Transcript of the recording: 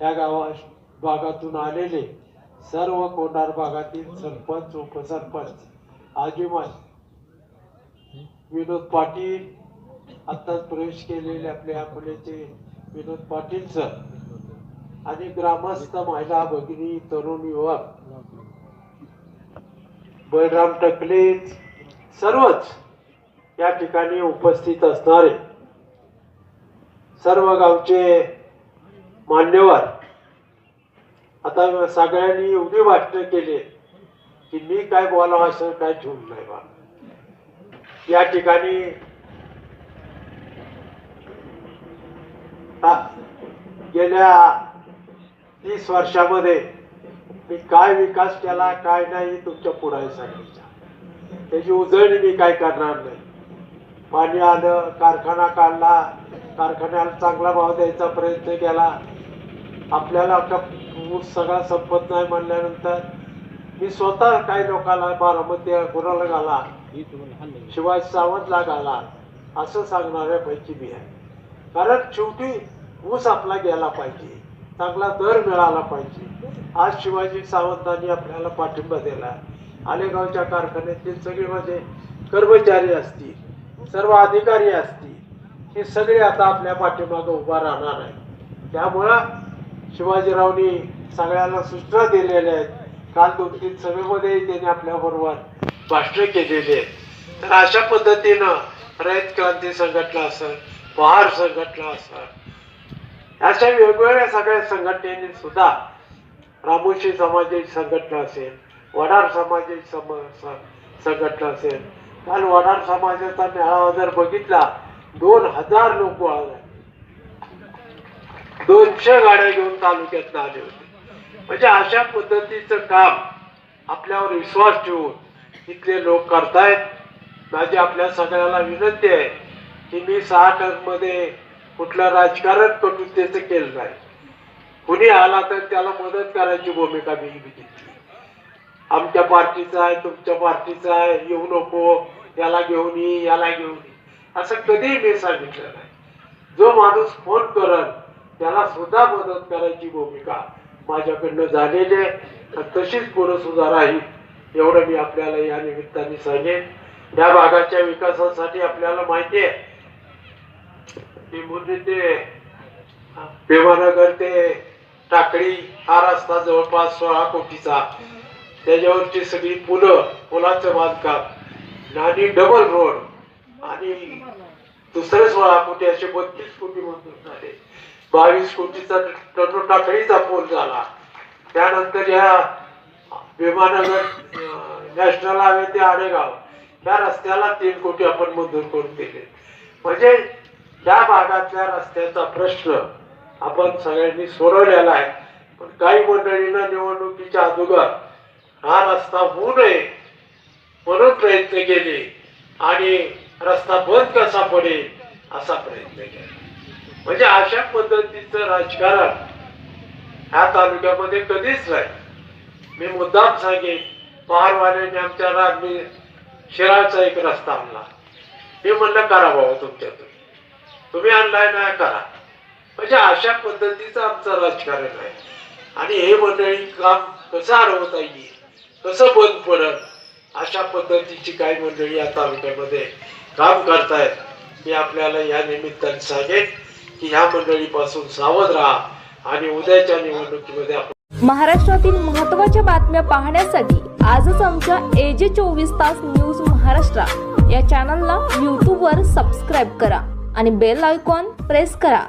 या गावा भागातून आलेले सर्व कोंडार भागातील सरपंच उपसरपंच आजीमाज विनोद पाटील आत्ताच प्रवेश केलेले आपले अकोल्याचे विनोद पाटील सर आणि ग्रामस्थ महिला भगिनी तरुण युवक बळराम टकले सर्वच या ठिकाणी उपस्थित असणारे. सर्व गावचे मान्यवर. आता सगळ्यांनी एवढी भाषणं केली की मी काय बोलावं असं काय ठेवून नाही बा. या ठिकाणी गेल्या तीस वर्षामध्ये मी काय विकास केला काय नाही तुमच्यापुढे सांगायचा त्याची उजळणी मी काय करणार नाही. पाणी आलं कारखाना काढला कारखान्याला चांगला भाव द्यायचा प्रयत्न केला. आपल्याला का ऊस सगळा संपत नाही म्हणल्यानंतर मी स्वतः काही लोकांना बारामती गुराला घाला शिवाय सावंतला घाला असं सांगणाऱ्यापैकी मी आहे. कारण शेवटी ऊस आपला गेला पाहिजे चांगला दर मिळाला पाहिजे. आज शिवाजी सावंतांनी आपल्याला पाठिंबा दिला. आलेगावच्या कारखान्यातील सगळे माझे कर्मचारी असतील सर्व अधिकारी असतील हे सगळे आता आपल्या पाठीमागं उभा राहणार आहे त्यामुळं शिवाजीरावनी सगळ्यांना सूचना दिलेल्या आहेत. काल दोन तीन सभेमध्ये त्यांनी आपल्याबरोबर भाषण केलेली आहेत. तर अशा पद्धतीनं रयत क्रांती संघटना असं बहार संघटना असं अशा वेगवेगळ्या सगळ्या संघटनेने सुद्धा रामोशी समाजाची संघटना असेल वडार समाजाची सम संघटना असेल. काल वडार समाजाचा मेळावा जर बघितला दोन हजार लोक आले. दोनशे गाड्या घेऊन तालुक्यात आले होते. म्हणजे अशा पद्धतीचं काम आपल्यावर विश्वास ठेवून इथले लोक करतायत. माझी आपल्या सगळ्याला विनंती आहे की मी सहा टर्ममध्ये कुठलं राजकारण कटुतेचं केलं नाही. कुणी आला तर त्याला मदत करायची भूमिका मी घेतली. आमच्या पार्टीचा आहे तुमच्या पार्टीचा आहे येऊ नको याला घेऊन ये याला घेऊन ये. असं कधीही मी सांगितलं नाही. जो माणूस फोन करत त्याला सुद्धा मदत करायची भूमिका माझ्याकडनं झालेली आहे. तशीच पुढे सुद्धा राहील एवढं मी आपल्याला या निमित्ताने सांगेन. या भागाच्या विकासासाठी आपल्याला माहिती आहे. ते भीमानगर ते टाकळी हा रस्ता जवळपास सोळा कोटीचा. त्याच्यावरची सगळी पुलं पुलाचं बांधकाम. आणि डबल रोड आणि दुसरे सोळा कोटी असे बत्तीस कोटी मंजूर झाले. बावीस कोटीचा टर्नो टाकळीचा पूल झाला. त्यानंतर या विमानगर नॅशनल हायवे ते आडेगाव या रस्त्याला तीन कोटी आपण मंजूर करून दिले. म्हणजे त्या भागातल्या रस्त्याचा प्रश्न आपण सगळ्यांनी सोडवलेला आहे. पण काही मंडळींना निवडणुकीच्या अगोदर हा रस्ता होऊ नये म्हणून प्रयत्न केले आणि रस्ता बंद कसा पडेल असा प्रयत्न केला. म्हणजे अशा पद्धतीचं राजकारण ह्या तालुक्यामध्ये कधीच नाही. मी मुद्दाम सांगेन पहारवाल्याने आमच्या रागणी शिराचा एक रस्ता आणला. मी म्हणलं करा बाबा तुमच्यातून. तुम्ही आणलाय नाही करा. म्हणजे अशा पद्धतीचं आमचं राजकारण आहे. आणि हे मंडळी काम कसं हरवता येईल कसं बंद पडत अशा पद्धतीची काही मंडळी या तालुक्यामध्ये काम करतायत. मी आपल्याला या निमित्ताने सांगेन की ह्या मंडळीपासून सावध राहा आणि उद्याच्या निवडणुकीमध्ये आपण महाराष्ट्रातील महत्त्वाच्या बातम्या पाहण्यासाठी आजच आमच्या एजे चोवीस तास न्यूज महाराष्ट्र या चॅनलला यूट्यूबवर सबस्क्राईब करा आणि बेल आयकॉन प्रेस करा.